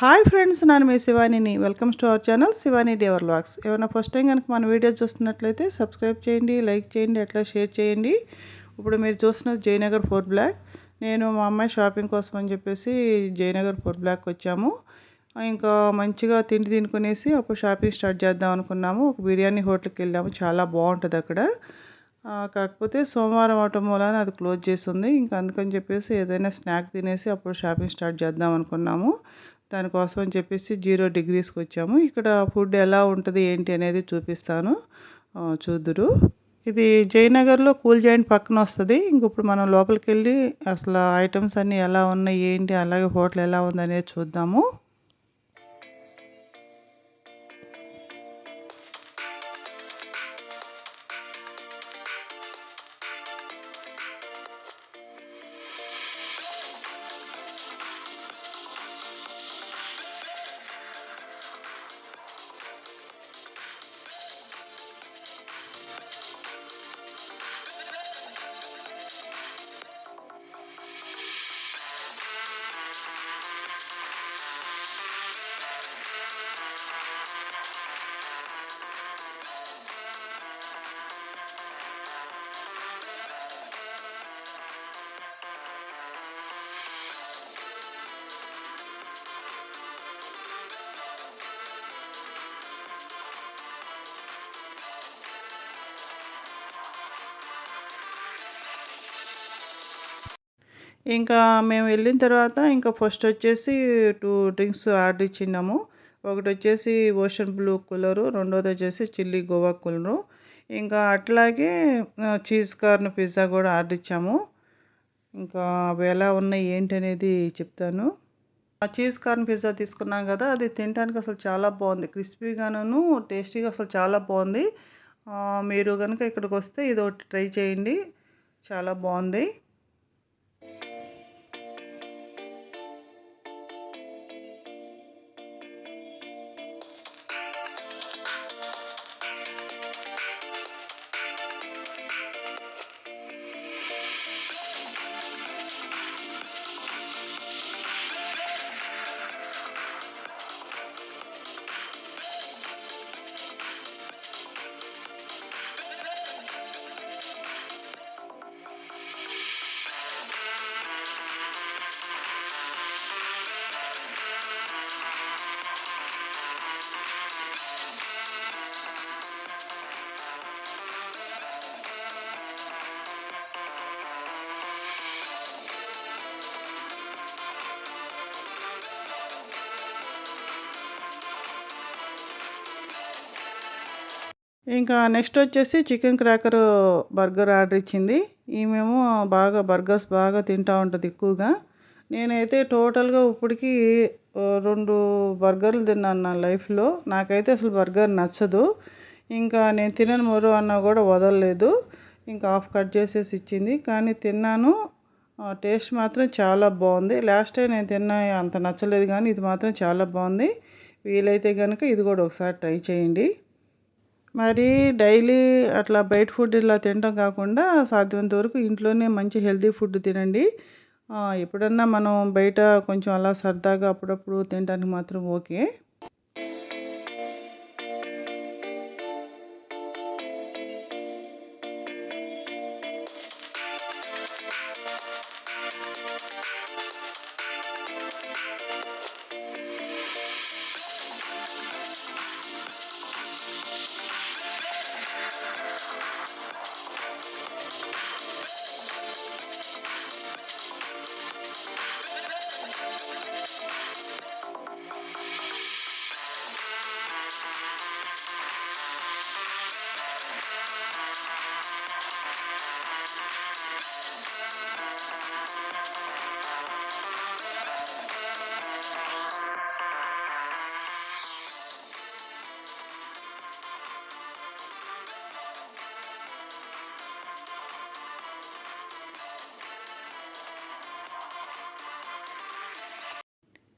Hi friends నేను మీ శివానిని. Welcome to our channel Shivani డేవర్ vlogs ఏమైనా ఫస్ట్ టైం కనుక మన వీడియో చూస్తున్నట్లయితే సబ్స్క్రైబ్ చేయండి లైక్ చేయండి అట్లా షేర్ చేయండి. ఇప్పుడు మీరు చూస్తున్నది జయనగర్ ఫోర్ బ్లాక్ నేను మా అమ్మాయి షాపింగ్ కోసం అని చెప్పేసి జయనగర్ ఫోర్ బ్లాక్ వచ్చాము. ఇంకా మంచిగా తిండి తినుకునేసి అప్పుడు షాపింగ్ స్టార్ట్ చేద్దాం అనుకున్నాము. ఒక బిర్యానీ హోటల్కి వెళ్ళాము. చాలా బాగుంటుంది అక్కడ. కాకపోతే సోమవారం అవటం వలన అది క్లోజ్ చేస్తుంది ఇంకా అందుకని చెప్పేసి ఏదైనా స్నాక్ తినేసి అప్పుడు షాపింగ్ స్టార్ట్ చేద్దాం అనుకున్నాము. దానికోసం అని చెప్పేసి జీరో డిగ్రీస్కి వచ్చాము. ఇక్కడ ఫుడ్ ఎలా ఉంటుంది ఏంటి అనేది చూపిస్తాను. చూద్దురు. ఇది జయనగర్లో కూల్ జాయింట్ పక్కన వస్తుంది. ఇంక ఇప్పుడు మనం లోపలికి వెళ్ళి అసలు ఐటమ్స్ అన్నీ ఎలా ఉన్నాయి ఏంటి అలాగే హోటల్ ఎలా ఉంది అనేది చూద్దాము. ఇంకా మేము వెళ్ళిన తర్వాత ఇంకా ఫస్ట్ వచ్చేసి టూ డ్రింక్స్ ఆర్డర్ ఇచ్చినాము ఒకటి వచ్చేసి ఓషన్ బ్లూ కూలరు రెండోది వచ్చేసి చిల్లీ గోవా కూలరు. ఇంకా అట్లాగే చీజ్ కార్న్ పిజ్జా కూడా ఆర్డర్ ఇచ్చాము. ఇంకా అవి ఎలా ఉన్నాయి ఏంటి అనేది చెప్తాను. ఆ చీజ్ కార్న్ పిజ్జా తీసుకున్నాం కదా అది తినడానికి అసలు చాలా బాగుంది. క్రిస్పీగాను టేస్టీగా అసలు చాలా బాగుంది. మీరు కనుక ఇక్కడికి వస్తే ఇది ఒకటి ట్రై చేయండి. చాలా బాగుంది. ఇంకా నెక్స్ట్ వచ్చేసి చికెన్ క్రాకర్ బర్గర్ ఆర్డర్ ఇచ్చింది. ఈమెమో బాగా బర్గర్స్ బాగా తింటూ ఉంటుంది ఎక్కువగా. నేనైతే టోటల్గా ఇప్పటికి రెండు బర్గర్లు తిన్నాను నా లైఫ్లో. నాకైతే అసలు బర్గర్ నచ్చదు. ఇంకా నేను తినను మరో అన్నా కూడా వదలలేదు. ఇంకా హాఫ్ కట్ చేసేసి ఇచ్చింది. కానీ తిన్నాను. టేస్ట్ మాత్రం చాలా బాగుంది. లాస్ట్ టైం నేను తిన్నా అంత నచ్చలేదు కానీ ఇది మాత్రం చాలా బాగుంది. వీలైతే కనుక ఇది కూడా ఒకసారి ట్రై చేయండి. మరి డైలీ అట్లా బయట ఫుడ్ ఇలా తినడం కాకుండా సాధ్యమైనంత వరకు ఇంట్లోనే మంచి హెల్తీ ఫుడ్ తినండి. ఎప్పుడన్నా మనం బయట కొంచెం అలా సరదాగా అప్పుడప్పుడు తినడానికి మాత్రం ఓకే.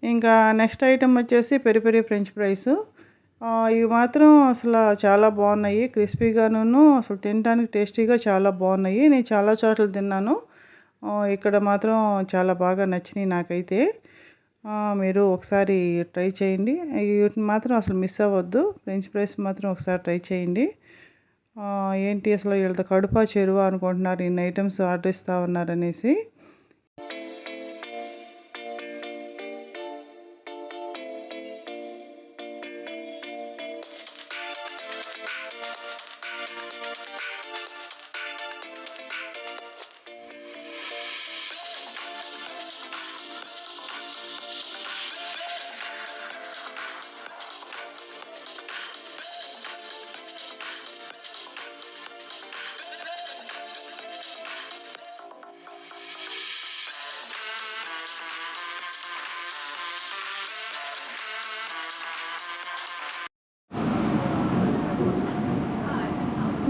ఇంకా నెక్స్ట్ ఐటెం వచ్చేసి పెరి పెరి ఫ్రెంచ్ ఫ్రైస్. ఇవి మాత్రం అసలు చాలా బాగున్నాయి. క్రిస్పీగాను అసలు తినడానికి టేస్టీగా చాలా బాగున్నాయి. నేను చాలా చోట్ల తిన్నాను. ఇక్కడ మాత్రం చాలా బాగా నచ్చినాయి నాకైతే. మీరు ఒకసారి ట్రై చేయండి. వీటిని మాత్రం అసలు మిస్ అవ్వద్దు. ఫ్రెంచ్ ఫ్రైస్ మాత్రం ఒకసారి ట్రై చేయండి. ఏంటి అసలు వీళ్ళతో కడుపా చెరువా అనుకుంటున్నారు. ఇన్ని ఐటమ్స్ ఆర్డర్ ఇస్తా ఉన్నారనేసి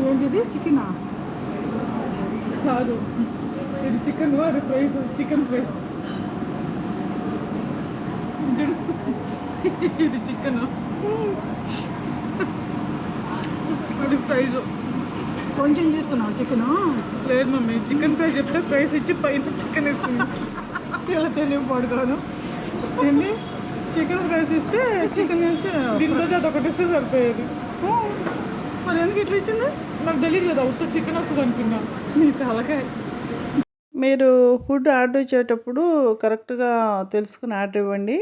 ఏంటిది చికెనా? కాదు. ఇది చికెన్ అది ఫ్రైస్ చికెన్ ఫ్రైస్. ఇది చికెన్. అది ఫ్రైస్ కొంచెం తీసుకున్నావు చికెన్? లేదు మమ్మీ చికెన్ ఫ్రై చెప్తే ఫ్రైస్ ఇచ్చి పైన చికెన్ ఇస్తుంది ఇలా తెలియ పడుకోను. ఏంటి చికెన్ ఫ్రైస్ ఇస్తే చికెన్ వేస్తే దీని బదులు అది ఒకటి ఇస్తే సరిపోయేది మరి ఎందుకు ఇట్లా ఇచ్చింది? నాకు తెలియదు కదా ఉత్త చికెన్ వస్తుంది అనుకున్నా. మీకు తలకాయ. మీరు ఫుడ్ ఆర్డర్ ఇచ్చేటప్పుడు కరెక్ట్గా తెలుసుకుని ఆర్డర్ ఇవ్వండి.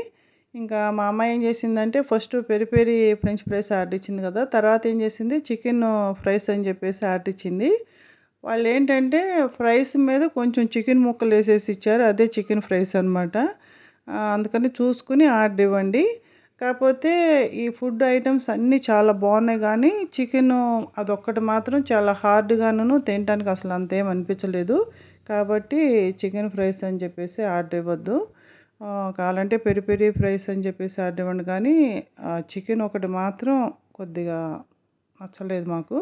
ఇంకా మా అమ్మాయి ఏం చేసిందంటే first peri peri French fries order ఇచ్చింది కదా తర్వాత ఏం చేసింది చికెన్ ఫ్రైస్ అని చెప్పేసి ఆర్డర్ ఇచ్చింది. వాళ్ళు ఏంటంటే ఫ్రైస్ మీద కొంచెం చికెన్ ముక్కలు వేసేసి ఇచ్చారు అదే చికెన్ ఫ్రైస్ అనమాట అందుకని చూసుకుని ఆర్డర్ ఇవ్వండి. కాకపోతే ఈ ఫుడ్ ఐటమ్స్ అన్నీ చాలా బాగున్నాయి కానీ చికెన్ అదొక్కటి మాత్రం చాలా హార్డ్గాను తినడానికి అసలు అంతేం అనిపించలేదు. కాబట్టి చికెన్ ఫ్రైస్ అని చెప్పేసి ఆర్డర్ ఇవ్వద్దు. కావాలంటే పెరి పెరి ఫ్రైస్ అని చెప్పేసి ఆర్డర్ ఇవ్వండి కానీ చికెన్ ఒకటి మాత్రం కొద్దిగా నచ్చలేదు మాకు.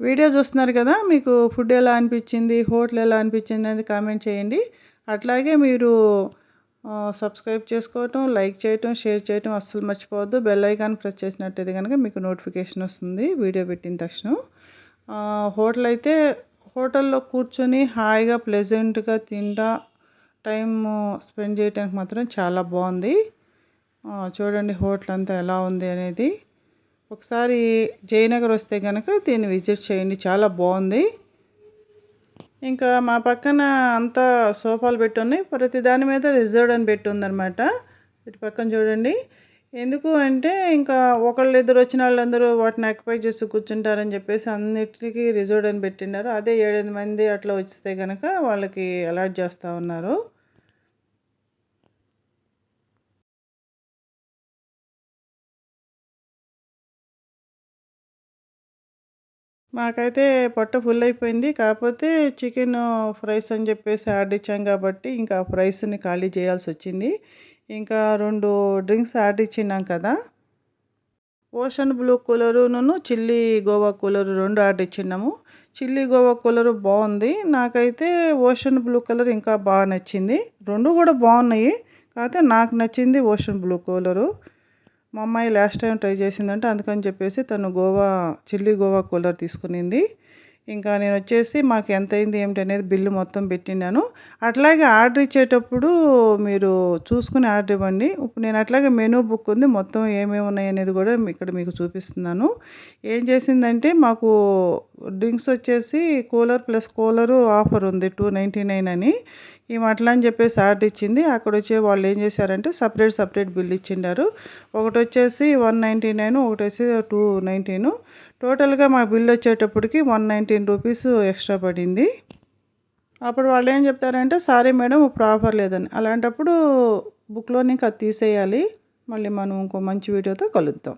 వీడియో చూస్తున్నారు కదా మీకు ఫుడ్ ఎలా అనిపించింది హోటల్ ఎలా అనిపించింది అనేది కామెంట్ చేయండి. అట్లాగే మీరు సబ్స్క్రైబ్ చేసుకోవటం లైక్ చేయటం షేర్ చేయటం అస్సలు మర్చిపోవద్దు. బెల్ ఐకాన్ ప్రెస్ చేసినట్టయితే కనుక మీకు నోటిఫికేషన్ వస్తుంది వీడియో పెట్టిన తక్షణం. హోటల్ అయితే హోటల్లో కూర్చొని హాయిగా ప్లెజెంట్గా తింటా టైం స్పెండ్ చేయడానికి మాత్రం చాలా బాగుంది. చూడండి హోటల్ అంతా ఎలా ఉంది అనేది. ఒకసారి జయనగర్ వస్తే కనుక దీన్ని విజిట్ చేయండి. చాలా బాగుంది. ఇంకా మా పక్కన అంతా సోఫాలు పెట్టి ఉన్నాయి ప్రతి దాని మీద రిజర్వ్డ్ అని పెట్టి ఉందన్నమాట ఇటు పక్కన చూడండి. ఎందుకు అంటే ఇంకా ఒకళ్ళు ఇద్దరు వచ్చిన వాళ్ళందరూ వాటిని ఆక్యుపై చేసి కూర్చుంటారని చెప్పేసి అన్నిటికీ రిజర్వ్డ్ అని పెట్టినారు అదే ఏడెనిమిది మంది అట్లా వస్తే కనుక వాళ్ళకి అలాట్ చేస్తూ ఉన్నారు. మాకైతే పొట్ట ఫుల్ అయిపోయింది. కాకపోతే చికెన్ ఫ్రైస్ అని చెప్పేసి ఆర్డర్ ఇచ్చాం కాబట్టి ఇంకా ఫ్రైస్ని ఖాళీ చేయాల్సి వచ్చింది. ఇంకా రెండు డ్రింక్స్ ఆర్డర్ ఇచ్చినాం కదా. ఓషన్ బ్లూ కూలరును చిల్లీ గోవా కూలరు రెండు ఆర్డర్ ఇచ్చినాము. చిల్లీ గోవా కూలరు బాగుంది. నాకైతే ఓషన్ బ్లూ కలర్ ఇంకా బాగా నచ్చింది. రెండు కూడా బాగున్నాయి. కాకపోతే నాకు నచ్చింది ఓషన్ బ్లూ కూలరు మా అమ్మాయి లాస్ట్ టైం ట్రై చేసిందంటే అందుకని చెప్పేసి తను గోవా చిల్లీ గోవా కూలర్ తీసుకునింది. ఇంకా నేను వచ్చేసి మాకు ఎంత అయింది ఏమిటి అనేది బిల్లు మొత్తం పెట్టినాను అట్లాగే ఆర్డర్ ఇచ్చేటప్పుడు మీరు చూసుకుని ఆర్డర్ ఇవ్వండి. ఇప్పుడు నేను అట్లాగే మెనూ బుక్ ఉంది. మొత్తం ఏమేమి ఉన్నాయి అనేది కూడా ఇక్కడ మీకు చూపిస్తున్నాను. ఏం చేసిందంటే మాకు డ్రింక్స్ వచ్చేసి కూలర్ ప్లస్ కూలరు ఆఫర్ ఉంది టూ నైంటీ నైన్ అని. ఈ అట్లా అని చెప్పేసి ఆర్డర్ ఇచ్చింది. అక్కడ వచ్చే వాళ్ళు ఏం చేశారంటే సపరేట్ సపరేట్ బిల్ ఇచ్చిండారు. ఒకటి వచ్చేసి వన్ నైంటీ నైన్ ఒకటి వచ్చేసి టూ నైంటీను టోటల్గా మా బిల్ వచ్చేటప్పటికి వన్ నైంటీన్ రూపీస్ ఎక్స్ట్రా పడింది. అప్పుడు వాళ్ళు ఏం చెప్తారంటే సారీ మేడం ఇప్పుడు ఆఫర్ లేదని. అలాంటప్పుడు బుక్లోని ఇంకా తీసేయాలి. మళ్ళీ మనం ఇంకో మంచి వీడియోతో కలుద్దాం.